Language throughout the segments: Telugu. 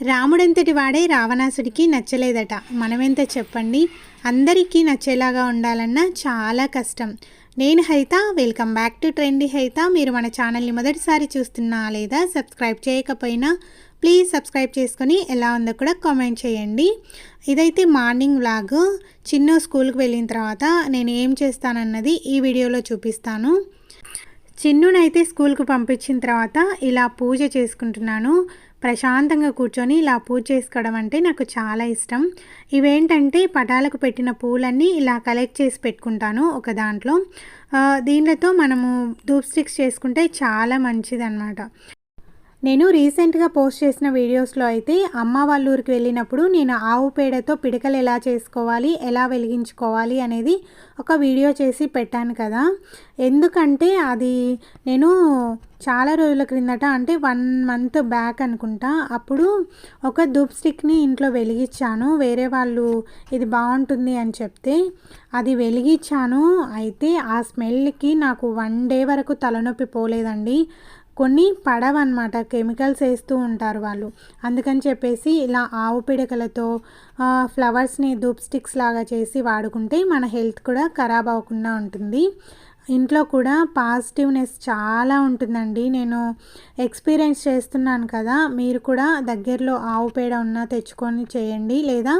రాముడంతటి వాడే రావణాసుడికి నచ్చలేదట. మనమెంత చెప్పండి? అందరికీ నచ్చేలాగా ఉండాలన్నా చాలా కష్టం. నేను Haitha welcome back to trendy Haitha. మీరు మన ఛానల్ని మొదటిసారి చూస్తున్నా లేదా సబ్స్క్రైబ్ చేయకపోయినా ప్లీజ్ సబ్స్క్రైబ్ చేసుకొని ఎలా ఉందో కూడా కామెంట్ చేయండి. ఇదైతే మార్నింగ్ వ్లాగ్. చిన్న స్కూల్కి వెళ్ళిన తర్వాత నేను ఏం చేస్తానన్నది ఈ వీడియోలో చూపిస్తాను. చిన్నునైతే స్కూల్కి పంపించిన తర్వాత ఇలా పూజ చేసుకుంటున్నాను. ప్రశాంతంగా కూర్చొని ఇలా పూజ చేసుకోవడం అంటే నాకు చాలా ఇష్టం. ఇవేంటంటే పటాలకు పెట్టిన పూలన్నీ ఇలా కలెక్ట్ చేసి పెట్టుకుంటాను ఒక దాంట్లో. దీనితో మనము ధూప్ స్టిక్స్ చేసుకుంటే చాలా మంచిది అనమాట నేను రీసెంట్గా పోస్ట్ చేసిన వీడియోస్లో అయితే అమ్మ వాళ్ళ ఊరికి వెళ్ళినప్పుడు నేను ఆవు పేడతో పిడకలు ఎలా చేసుకోవాలి ఎలా వెలిగించుకోవాలి అనేది ఒక వీడియో చేసి పెట్టాను కదా. ఎందుకంటే అది నేను చాలా రోజుల క్రిందట అంటే వన్ మంత్ బ్యాక్ అనుకుంటా అప్పుడు ఒక ధూప్ స్టిక్ని ఇంట్లో వెలిగించాను. వేరే వాళ్ళు ఇది బాగుంటుంది అని చెప్తే అది వెలిగించాను. అయితే ఆ స్మెల్కి నాకు వన్ డే వరకు తలనొప్పి పోలేదండి. కొన్ని పడవన్నమాట. కెమికల్స్ వేస్తూ ఉంటారు వాళ్ళు. అందుకని చెప్పేసి ఇలా ఆవు పిడకలతో ఫ్లవర్స్ని ధూప్ స్టిక్స్ లాగా చేసి వాడుకుంటే మన హెల్త్ కూడా ఖరాబ్ అవ్వకుండా ఉంటుంది. ఇంట్లో కూడా పాజిటివ్నెస్ చాలా ఉంటుందండి. నేను ఎక్స్పీరియన్స్ చేస్తున్నాను కదా మీరు కూడా దగ్గరలో ఆవు పేడ ఉన్నా తెచ్చుకొని చేయండి. లేదా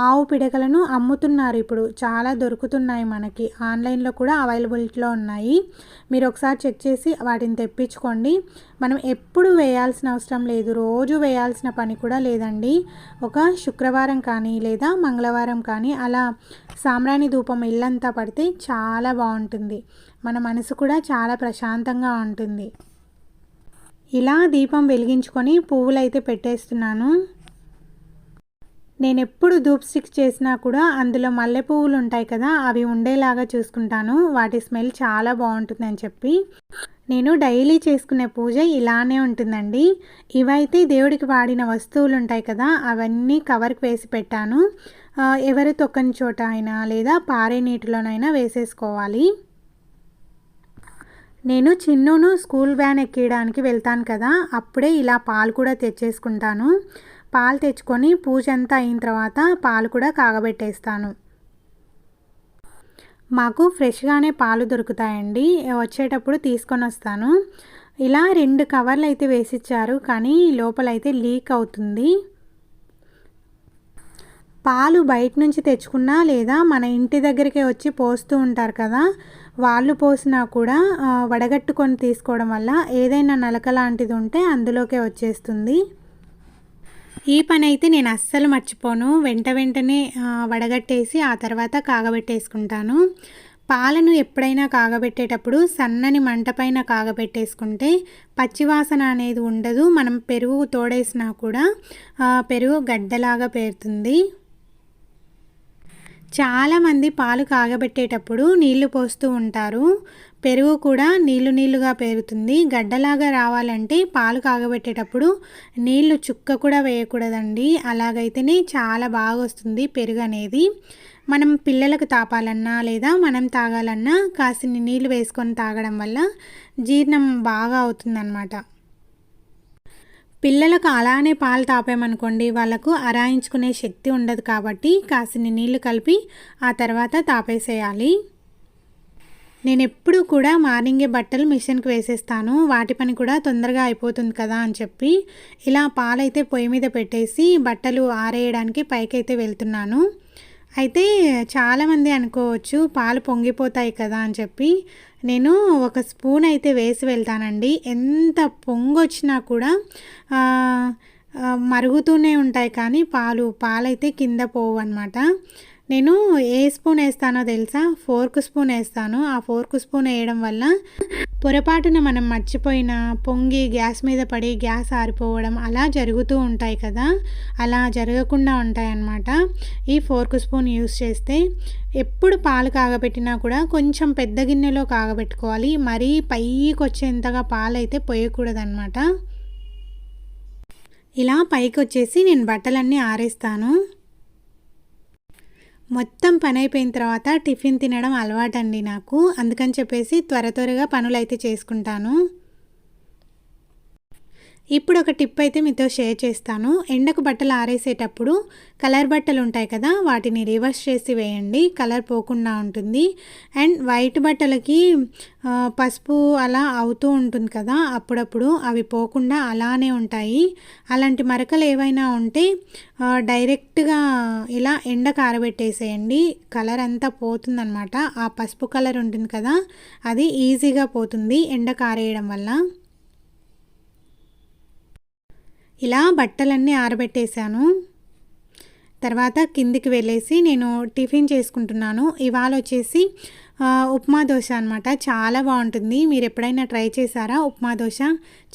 ఆవు పిడకలను అమ్ముతున్నారు ఇప్పుడు. చాలా దొరుకుతున్నాయి మనకి. ఆన్లైన్లో కూడా అవైలబిలిటీలో ఉన్నాయి. మీరు ఒకసారి చెక్ చేసి వాటిని తెప్పించుకోండి. మనం ఎప్పుడు వేయాల్సిన అవసరం లేదు. రోజు వేయాల్సిన పని కూడా లేదండి. ఒక శుక్రవారం కానీ లేదా మంగళవారం కానీ అలా సామ్రాణి ధూపం ఇల్లంతా పడితే చాలా బాగుంటుంది. మన మనసు కూడా చాలా ప్రశాంతంగా ఉంటుంది. ఇలా దీపం వెలిగించుకొని పువ్వులైతే పెట్టేస్తున్నాను. నేను ఎప్పుడు ధూప్ స్టిక్స్ చేసినా కూడా అందులో మల్లె పువ్వులు ఉంటాయి కదా అవి ఉండేలాగా చూసుకుంటాను. వాటి స్మెల్ చాలా బాగుంటుంది అని చెప్పి. నేను డైలీ చేసుకునే పూజ ఇలానే ఉంటుందండి. ఇవైతే దేవుడికి వాడిన వస్తువులు ఉంటాయి కదా అవన్నీ కవర్కి వేసి పెట్టాను. ఎవరు తొక్కని చోట అయినా లేదా పారే నీటిలోనైనా వేసేసుకోవాలి. నేను చిన్నును స్కూల్ వ్యాన్ ఎక్కియడానికి వెళ్తాను కదా అప్పుడే ఇలా పాలు కూడా తెచ్చేసుకుంటాను. పాలు తెచ్చుకొని పూజ అంతా అయిన తర్వాత పాలు కూడా కాగబెట్టేస్తాను. మాకు ఫ్రెష్గానే పాలు దొరుకుతాయండి. వచ్చేటప్పుడు తీసుకొని వస్తాను. ఇలా రెండు కవర్లు అయితే వేసిచ్చారు కానీ లోపలైతే లీక్ అవుతుంది. పాలు బయట నుంచి తెచ్చుకున్నా లేదా మన ఇంటి దగ్గరికే వచ్చి పోస్తూ ఉంటారు కదా వాళ్ళు పోసినా కూడా వడగట్టుకొని తీసుకోవడం వల్ల ఏదైనా నలక లాంటిది ఉంటే అందులోకే వచ్చేస్తుంది. ఈ పని అయితే నేను అస్సలు మర్చిపోను. వెంట వెంటనే వడగట్టేసి ఆ తర్వాత కాగబెట్టేసుకుంటాను. పాలను ఎప్పుడైనా కాగబెట్టేటప్పుడు సన్నని మంట పైన కాగబెట్టేసుకుంటే పచ్చివాసన అనేది ఉండదు. మనం పెరుగు తోడేసినా కూడా పెరుగు గడ్డలాగా పేరుతుంది. చాలామంది పాలు కాగబెట్టేటప్పుడు నీళ్ళు పోస్తూ ఉంటారు. పెరుగు కూడా నీళ్ళు నీళ్ళుగా పెరుగుతుంది గడ్డలాగా రావాలంటే పాలు కాగబెట్టేటప్పుడు నీళ్ళు చుక్క కూడా వేయకూడదండి. అలాగైతేనే చాలా బాగా వస్తుంది పెరుగు అనేది. మనం పిల్లలకు తాపాలన్నా లేదా మనం తాగాలన్నా కాసిన్ని నీళ్ళు వేసుకొని తాగడం వల్ల జీర్ణం బాగా అవుతుందన్నమాట. పిల్లలకు అలానే పాలు తాపామనుకోండి వాళ్ళకు అరాయించుకునే శక్తి ఉండదు కాబట్టి కాసిన్ని నీళ్ళు కలిపి ఆ తర్వాత తాపేసేయాలి. నేను ఎప్పుడూ కూడా మార్నింగే బట్టలు మిషన్కి వేసేస్తాను. వాటి పని కూడా తొందరగా అయిపోతుంది కదా అని చెప్పి ఇలా పాలైతే పొయ్యి మీద పెట్టేసి బట్టలు ఆరేయడానికి పైకైతే వెళ్తున్నాను. అయితే చాలామంది అనుకోవచ్చు పాలు పొంగిపోతాయి కదా అని చెప్పి నేను ఒక స్పూన్ అయితే వేసి వెళ్తానండి. ఎంత పొంగొచ్చినా కూడా మరుగుతూనే ఉంటాయి కానీ పాలు పాలైతే కింద పోవు అనమాట నేను ఏ స్పూన్ వేస్తానో తెలుసా? ఫోర్క్ స్పూన్ వేస్తాను. ఆ ఫోర్క్ స్పూన్ వేయడం వల్ల పొరపాటున మనం మర్చిపోయిన పొంగి గ్యాస్ మీద పడి గ్యాస్ ఆరిపోవడం అలా జరుగుతూ ఉంటాయి కదా? అలా జరగకుండా ఉంటాయి అన్నమాట ఈ ఫోర్క్ స్పూన్ యూస్ చేస్తే ఎప్పుడు పాలు కాగబెట్టినా కూడా కొంచెం పెద్ద గిన్నెలో కాగబెట్టుకోవాలి. మరీ పైకి వచ్చేంతగా పాలు అయితే పోయకూడదన్నమాట. ఇలా పైకి వచ్చేసి నేను బట్టలన్నీ ఆరేస్తాను. మొత్తం పని అయిపోయిన తర్వాత టిఫిన్ తినడం అలవాటండి నాకు. అందుకని చెప్పేసి త్వర త్వరగా పనులు అయితే చేసుకుంటాను. ఇప్పుడు ఒక టిప్ అయితే మీతో షేర్ చేస్తాను. ఎండకు బట్టలు ఆరేసేటప్పుడు కలర్ బట్టలు ఉంటాయి కదా వాటిని రివర్స్ చేసి వేయండి. కలర్ పోకుండా ఉంటుంది. అండ్ వైట్ బట్టలకి పసుపు అలా అవుతూ ఉంటుంది కదా అప్పుడప్పుడు అవి పోకుండా అలానే ఉంటాయి. అలాంటి మరకలు ఏవైనా ఉంటే డైరెక్ట్గా ఇలా ఎండకు ఆరబెట్టేసేయండి కలర్ అంతా పోతుందనమాట. ఆ పసుపు కలర్ ఉంటుంది కదా అది ఈజీగా పోతుంది ఎండకు ఆరేయడం వల్ల. ఇలా బట్టలన్నీ ఆరబెట్టేశాను. తర్వాత కిందికి వెళ్ళేసి నేను టిఫిన్ చేసుకుంటున్నాను. ఇవాళ వచ్చేసి ఉప్మా దోశ అనమాట చాలా బాగుంటుంది. మీరు ఎప్పుడైనా ట్రై చేశారా ఉప్మా దోశ?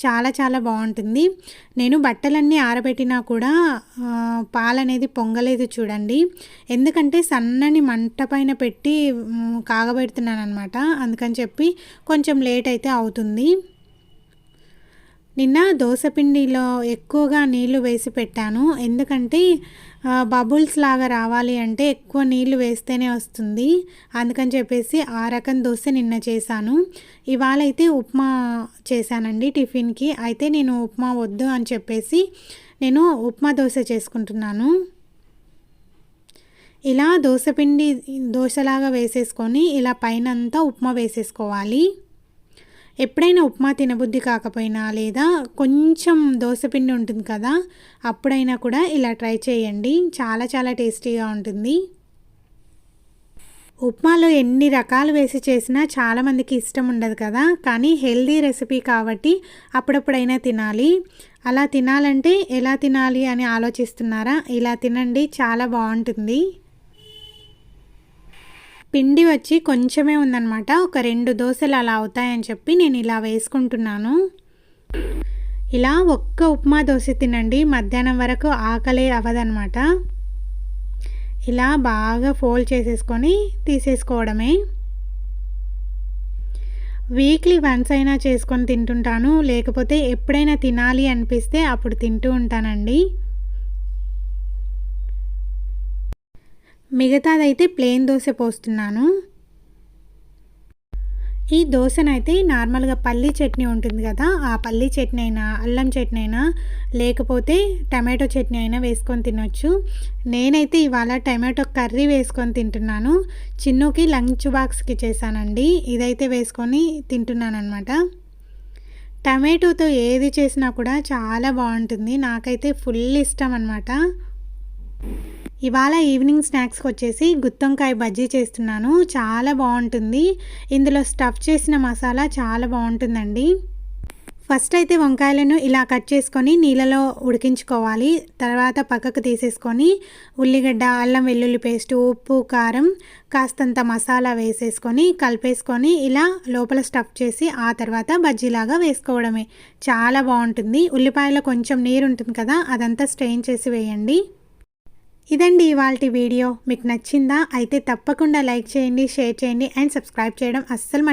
చాలా చాలా బాగుంటుంది. నేను బట్టలన్నీ ఆరబెట్టినా కూడా పాలనేది పొంగలేదు చూడండి. ఎందుకంటే సన్నని మంట పైన పెట్టి కాగబెడుతున్నాను అనమాట అందుకని చెప్పి కొంచెం లేట్ అయితే అవుతుంది. నిన్న దోశపిండిలో ఎక్కువగా నీళ్ళు వేసి పెట్టాను. ఎందుకంటే బబుల్స్ లాగా రావాలి అంటే ఎక్కువ నీళ్ళు వేస్తేనే వస్తుంది. అందుకని చెప్పేసి ఆ రకం దోశ నిన్న చేశాను. ఇవాళ అయితే ఉప్మా చేశానండి టిఫిన్కి. అయితే నేను ఉప్మా వద్దు అని చెప్పేసి నేను ఉప్మా దోశ చేసుకుంటున్నాను. ఇలా దోశపిండి దోశలాగా వేసేసుకొని ఇలా పైన అంతా ఉప్మా వేసేసుకోవాలి. ఎప్పుడైనా ఉప్మా తినబుద్ధి కాకపోయినా లేదా కొంచెం దోశపిండి ఉంటుంది కదా అప్పుడైనా కూడా ఇలా ట్రై చేయండి. చాలా చాలా టేస్టీగా ఉంటుంది. ఉప్మాలో ఎన్ని రకాలు వేసి చేసినా చాలామందికి ఇష్టం ఉండదు కదా కానీ హెల్దీ రెసిపీ కాబట్టి అప్పుడప్పుడైనా తినాలి. అలా తినాలంటే ఎలా తినాలి అని ఆలోచిస్తున్నారా? ఇలా తినండి చాలా బాగుంటుంది. పిండి వచ్చి కొంచెమే ఉందన్నమాట. ఒక రెండు దోశలు అలా అవుతాయని చెప్పి నేను ఇలా వేసుకుంటున్నాను. ఇలా ఒక్క ఉప్మా దోశ తినండి. మధ్యాహ్నం వరకు ఆకలే అవ్వదనమాట ఇలా బాగా ఫోల్డ్ చేసేసుకొని తీసేసుకోవడమే. వీక్లీ వన్స్ అయినా చేసుకొని తింటుంటాను. లేకపోతే ఎప్పుడైనా తినాలి అనిపిస్తే అప్పుడు తింటూ ఉంటానండి. మిగతాదైతే ప్లెయిన్ దోశ పోస్తున్నాను. ఈ దోశనైతే నార్మల్గా పల్లీ చట్నీ ఉంటుంది కదా ఆ పల్లీ చట్నీ అయినా అల్లం చట్నీ అయినా లేకపోతే టమాటో చట్నీ అయినా వేసుకొని తినొచ్చు. నేనైతే ఇవాళ టమాటో కర్రీ వేసుకొని తింటున్నాను. చిన్నుకి లంచ్ బాక్స్కి చేశానండి. ఇదైతే వేసుకొని తింటున్నాను అనమాట టమాటోతో ఏది చేసినా కూడా చాలా బాగుంటుంది. నాకైతే ఫుల్ ఇష్టం అనమాట ఇవాళ ఈవినింగ్ స్నాక్స్కి వచ్చేసి గుత్తంకాయ బజ్జీ చేస్తున్నాను. చాలా బాగుంటుంది. ఇందులో స్టఫ్ చేసిన మసాలా చాలా బాగుంటుందండి. ఫస్ట్ అయితే వంకాయలను ఇలా కట్ చేసుకొని నీళ్ళలో ఉడికించుకోవాలి. తర్వాత పక్కకు తీసేసుకొని ఉల్లిగడ్డ అల్లం వెల్లుల్లి పేస్ట్ ఉప్పు కారం కాస్తంత మసాలా వేసేసుకొని కలిపేసుకొని ఇలా లోపల స్టఫ్ చేసి ఆ తర్వాత బజ్జీలాగా వేసుకోవడమే. చాలా బాగుంటుంది. ఉల్లిపాయలో కొంచెం నీరు ఉంటుంది కదా అదంతా స్ట్రెయిన్ చేసి వేయండి. ఇదండి ఇవాళ వీడియో. మీకు నచ్చిందా? అయితే తప్పకుండా లైక్ చేయండి షేర్ చేయండి అండ్ సబ్స్క్రైబ్ చేయడం అస్సలు